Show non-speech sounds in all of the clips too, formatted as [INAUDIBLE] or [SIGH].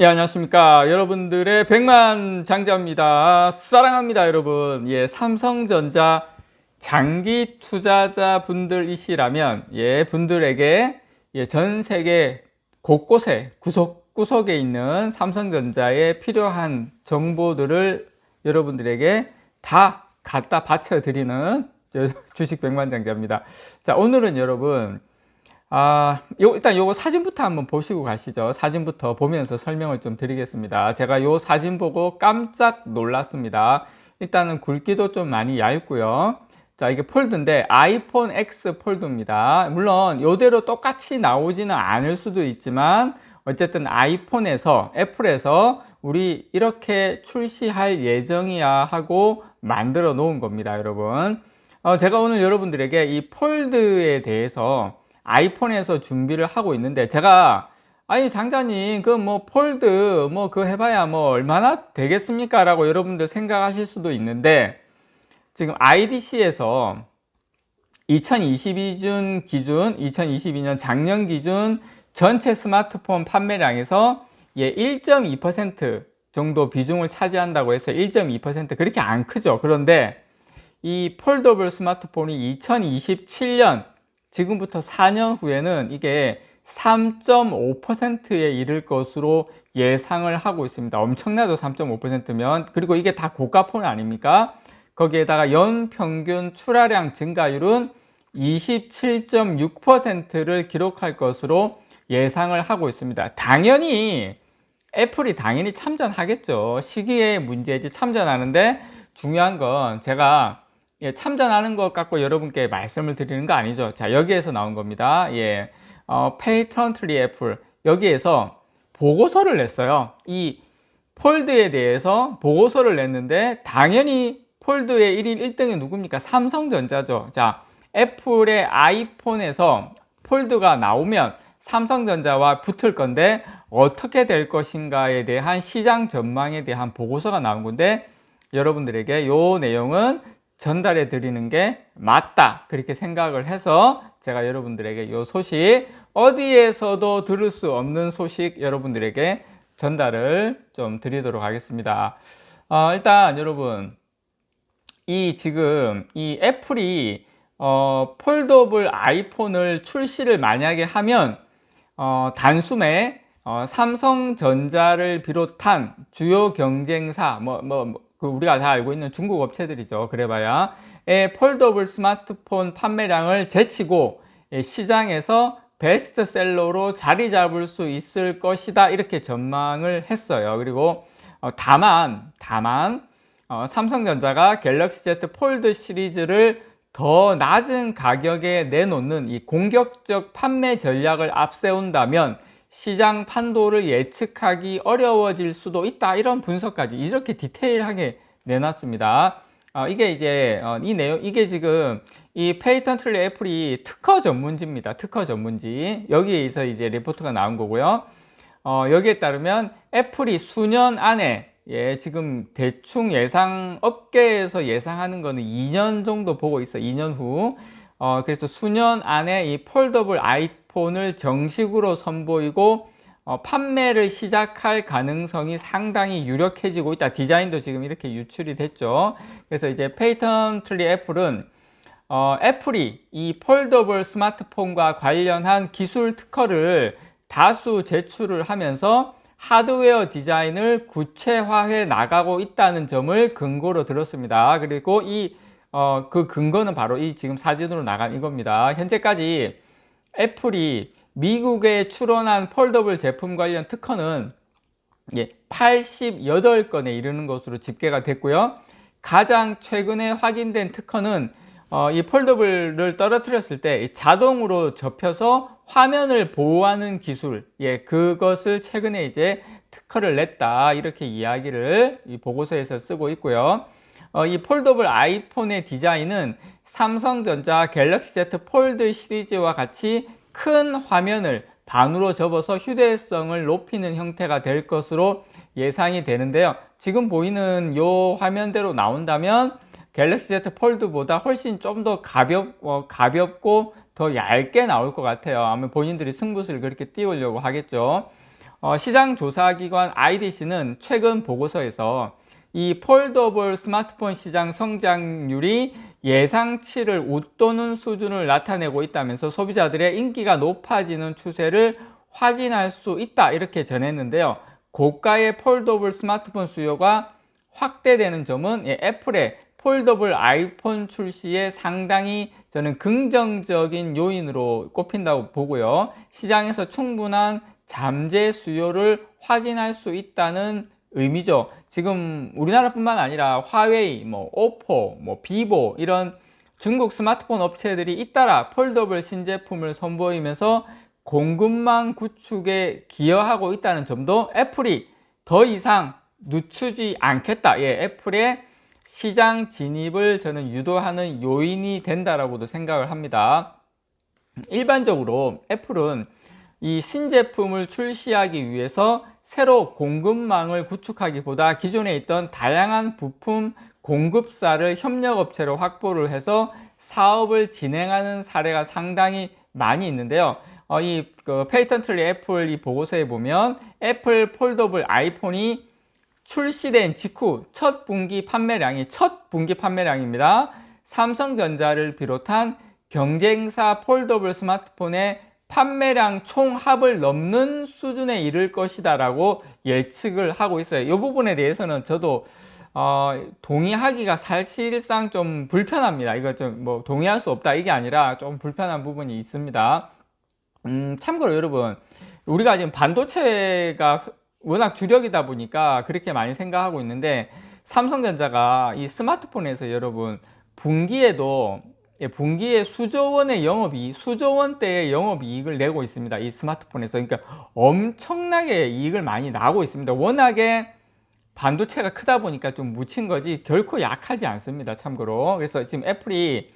예, 안녕하십니까. 여러분들의 백만 장자입니다. 사랑합니다, 여러분. 예, 삼성전자 장기 투자자 분들이시라면, 예, 분들에게, 예, 전 세계 곳곳에 구석구석에 있는 삼성전자에 필요한 정보들을 여러분들에게 다 갖다 바쳐드리는 [LAUGHS] 주식 백만 장자입니다. 자, 오늘은 여러분, 아, 요, 일단 요거 사진부터 한번 보시고 가시죠. 사진부터 보면서 설명을 좀 드리겠습니다. 제가 요 사진 보고 깜짝 놀랐습니다. 일단은 굵기도 좀 많이 얇고요. 자, 이게 폴드인데 아이폰 X 폴드입니다. 물론 요대로 똑같이 나오지는 않을 수도 있지만 어쨌든 아이폰에서 애플에서 우리 이렇게 출시할 예정이야 하고 만들어 놓은 겁니다, 여러분. 어, 제가 오늘 여러분들에게 이 폴드에 대해서 아이폰에서 준비를 하고 있는데 제가 아니 장자님 그 뭐 폴드 뭐 그 해봐야 뭐 얼마나 되겠습니까? 라고 여러분들 생각하실 수도 있는데 지금 IDC에서 2022년 기준 2022년 작년 기준 전체 스마트폰 판매량에서 예, 1.2% 정도 비중을 차지한다고 해서 1.2% 그렇게 안 크죠. 그런데 이 폴더블 스마트폰이 2027년 지금부터 4년 후에는 이게 3.5%에 이를 것으로 예상을 하고 있습니다. 엄청나죠? 3.5%면. 그리고 이게 다 고가폰 아닙니까? 거기에다가 연평균 출하량 증가율은 27.6%를 기록할 것으로 예상을 하고 있습니다. 당연히 애플이 당연히 참전하겠죠. 시기의 문제지 참전하는데 중요한 건 제가 예, 참전하는 것 갖고 여러분께 말씀을 드리는 거 아니죠. 자, 여기에서 나온 겁니다. 예, 어, 페이턴트리 애플. 여기에서 보고서를 냈어요. 이 폴드에 대해서 보고서를 냈는데, 당연히 폴드의 1인 1등이 누굽니까? 삼성전자죠. 자, 애플의 아이폰에서 폴드가 나오면 삼성전자와 붙을 건데, 어떻게 될 것인가에 대한 시장 전망에 대한 보고서가 나온 건데, 여러분들에게 이 내용은 전달해 드리는 게 맞다. 그렇게 생각을 해서 제가 여러분들에게 이 소식 어디에서도 들을 수 없는 소식 여러분들에게 전달을 좀 드리도록 하겠습니다. 어, 일단 여러분 이 지금 이 애플이 어, 폴더블 아이폰을 출시를 만약에 하면 어, 단숨에 어, 삼성전자를 비롯한 주요 경쟁사 뭐, 뭐, 뭐 그 우리가 다 알고 있는 중국 업체들이죠. 그래봐야 폴더블 스마트폰 판매량을 제치고 시장에서 베스트셀러로 자리 잡을 수 있을 것이다 이렇게 전망을 했어요. 그리고 어, 다만 다만 어, 삼성전자가 갤럭시 Z 폴드 시리즈를 더 낮은 가격에 내놓는 이 공격적 판매 전략을 앞세운다면 시장 판도를 예측하기 어려워질 수도 있다 이런 분석까지 이렇게 디테일하게 내놨습니다. 어, 이게 이제 어, 이 내용 이게 지금 이 페이턴트리 애플이 특허 전문지입니다. 특허 전문지 여기에서 이제 리포트가 나온 거고요. 어, 여기에 따르면 애플이 수년 안에 예, 지금 대충 예상 업계에서 예상하는 거는 2년 정도 보고 있어. 2년 후. 어, 그래서 수년 안에 이 폴더블 아이 스마트폰을 정식으로 선보이고 어, 판매를 시작할 가능성이 상당히 유력해지고 있다. 디자인도 지금 이렇게 유출이 됐죠. 그래서 이제 페이턴 트리 애플은 어, 애플이 이 폴더블 스마트폰과 관련한 기술 특허를 다수 제출을 하면서 하드웨어 디자인을 구체화해 나가고 있다는 점을 근거로 들었습니다. 그리고 이, 어, 그 근거는 바로 이 지금 사진으로 나간 이겁니다. 현재까지 애플이 미국에 출원한 폴더블 제품 관련 특허는 88건에 이르는 것으로 집계가 됐고요. 가장 최근에 확인된 특허는 어, 이 폴더블을 떨어뜨렸을 때 자동으로 접혀서 화면을 보호하는 기술, 예, 그것을 최근에 이제 특허를 냈다. 이렇게 이야기를 이 보고서에서 쓰고 있고요. 어, 이 폴더블 아이폰의 디자인은 삼성전자 갤럭시 Z 폴드 시리즈와 같이 큰 화면을 반으로 접어서 휴대성을 높이는 형태가 될 것으로 예상이 되는데요. 지금 보이는 이 화면대로 나온다면 갤럭시 Z 폴드보다 훨씬 좀 더 가볍, 어, 가볍고 더 얇게 나올 것 같아요. 아마 본인들이 승부수를 그렇게 띄우려고 하겠죠. 어, 시장 조사기관 IDC는 최근 보고서에서 이 폴더블 스마트폰 시장 성장률이 예상치를 웃도는 수준을 나타내고 있다면서 소비자들의 인기가 높아지는 추세를 확인할 수 있다 이렇게 전했는데요. 고가의 폴더블 스마트폰 수요가 확대되는 점은 예, 애플의 폴더블 아이폰 출시에 상당히 저는 긍정적인 요인으로 꼽힌다고 보고요. 시장에서 충분한 잠재 수요를 확인할 수 있다는 의미죠. 지금 우리나라뿐만 아니라 화웨이, 뭐 오포, 뭐 비보 이런 중국 스마트폰 업체들이 잇따라 폴더블 신제품을 선보이면서 공급망 구축에 기여하고 있다는 점도 애플이 더 이상 늦추지 않겠다. 예, 애플의 시장 진입을 저는 유도하는 요인이 된다라고도 생각을 합니다. 일반적으로 애플은 이 신제품을 출시하기 위해서 새로 공급망을 구축하기보다 기존에 있던 다양한 부품 공급사를 협력업체로 확보를 해서 사업을 진행하는 사례가 상당히 많이 있는데요. 어, 이 그 페이턴트리 애플 이 보고서에 보면 애플 폴더블 아이폰이 출시된 직후 첫 분기 판매량이 첫 분기 판매량입니다. 삼성전자를 비롯한 경쟁사 폴더블 스마트폰의 판매량 총합을 넘는 수준에 이를 것이다 라고 예측을 하고 있어요. 이 부분에 대해서는 저도 어, 동의하기가 사실상 좀 불편합니다. 이거 좀 뭐 동의할 수 없다 이게 아니라 좀 불편한 부분이 있습니다. 음, 참고로 여러분, 우리가 지금 반도체가 워낙 주력이다 보니까 그렇게 많이 생각하고 있는데 삼성전자가 이 스마트폰에서 여러분 분기에도 예, 분기에 수조 원의 영업이익, 수조 원대의 영업이익을 내고 있습니다. 이 스마트폰에서. 그러니까 엄청나게 이익을 많이 나고 있습니다. 워낙에 반도체가 크다 보니까 좀 묻힌 거지 결코 약하지 않습니다. 참고로. 그래서 지금 애플이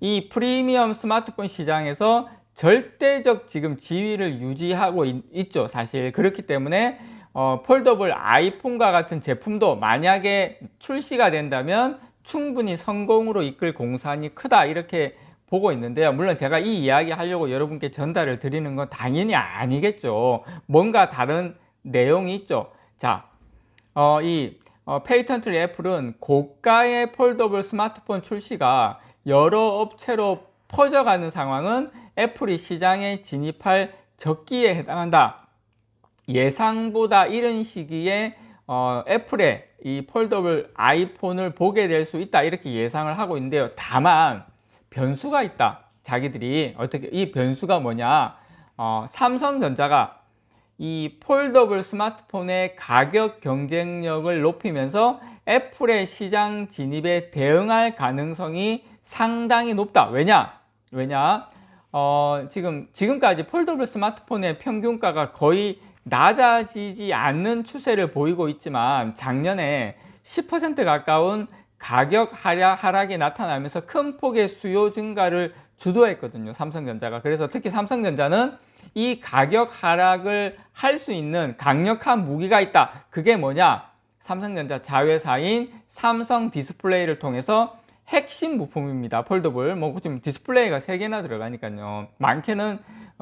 이 프리미엄 스마트폰 시장에서 절대적 지금 지위를 유지하고 있, 죠 사실. 그렇기 때문에 어, 폴더블 아이폰과 같은 제품도 만약에 출시가 된다면 충분히 성공으로 이끌 공산이 크다 이렇게 보고 있는데요. 물론 제가 이 이야기 하려고 여러분께 전달을 드리는 건 당연히 아니겠죠. 뭔가 다른 내용이 있죠. 자, 어, 이 어, 페이턴트리 애플은 고가의 폴더블 스마트폰 출시가 여러 업체로 퍼져가는 상황은 애플이 시장에 진입할 적기에 해당한다. 예상보다 이른 시기에 어, 애플의 이 폴더블 아이폰을 보게 될 수 있다 이렇게 예상을 하고 있는데요. 다만 변수가 있다. 자기들이 어떻게 이 변수가 뭐냐? 어, 삼성전자가 이 폴더블 스마트폰의 가격 경쟁력을 높이면서 애플의 시장 진입에 대응할 가능성이 상당히 높다. 왜냐? 왜냐? 어, 지금 지금까지 폴더블 스마트폰의 평균가가 거의 낮아지지 않는 추세를 보이고 있지만 작년에 10% 가까운 가격 하락, 하락이 나타나면서 큰 폭의 수요 증가를 주도했거든요. 삼성전자가. 그래서 특히 삼성전자는 이 가격 하락을 할 수 있는 강력한 무기가 있다. 그게 뭐냐? 삼성전자 자회사인 삼성 디스플레이를 통해서 핵심 부품입니다. 폴더블. 뭐 지금 디스플레이가 3개나 들어가니까요. 많게는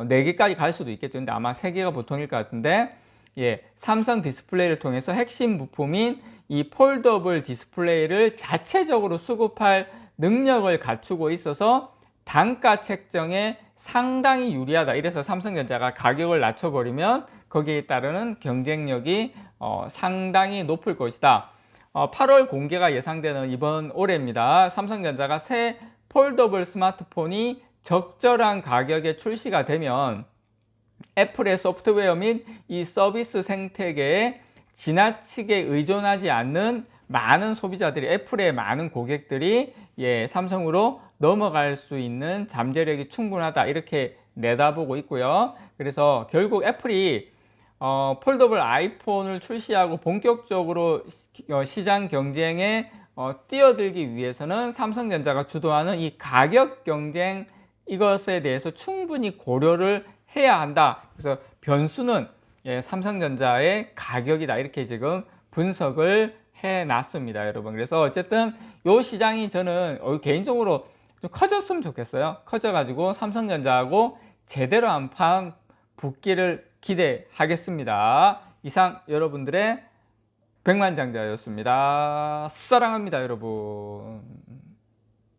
4개까지 갈 수도 있겠죠. 근데 아마 3개가 보통일 것 같은데 예, 삼성 디스플레이를 통해서 핵심 부품인 이 폴더블 디스플레이를 자체적으로 수급할 능력을 갖추고 있어서 단가 책정에 상당히 유리하다. 이래서 삼성전자가 가격을 낮춰버리면 거기에 따르는 경쟁력이 어, 상당히 높을 것이다. 어, 8월 공개가 예상되는 이번 올해입니다. 삼성전자가 새 폴더블 스마트폰이 적절한 가격에 출시가 되면 애플의 소프트웨어 및 이 서비스 생태계에 지나치게 의존하지 않는 많은 소비자들이 애플의 많은 고객들이 예, 삼성으로 넘어갈 수 있는 잠재력이 충분하다 이렇게 내다보고 있고요. 그래서 결국 애플이 어, 폴더블 아이폰을 출시하고 본격적으로 어, 시장 경쟁에 어, 뛰어들기 위해서는 삼성전자가 주도하는 이 가격 경쟁 이것에 대해서 충분히 고려를 해야 한다. 그래서 변수는 예, 삼성전자의 가격이다. 이렇게 지금 분석을 해 놨습니다. 여러분. 그래서 어쨌든 이 시장이 저는 어, 개인적으로 좀 커졌으면 좋겠어요. 커져가지고 삼성전자하고 제대로 한판 붙기를 기대하겠습니다. 이상 여러분들의 백만장자였습니다. 사랑합니다, 여러분.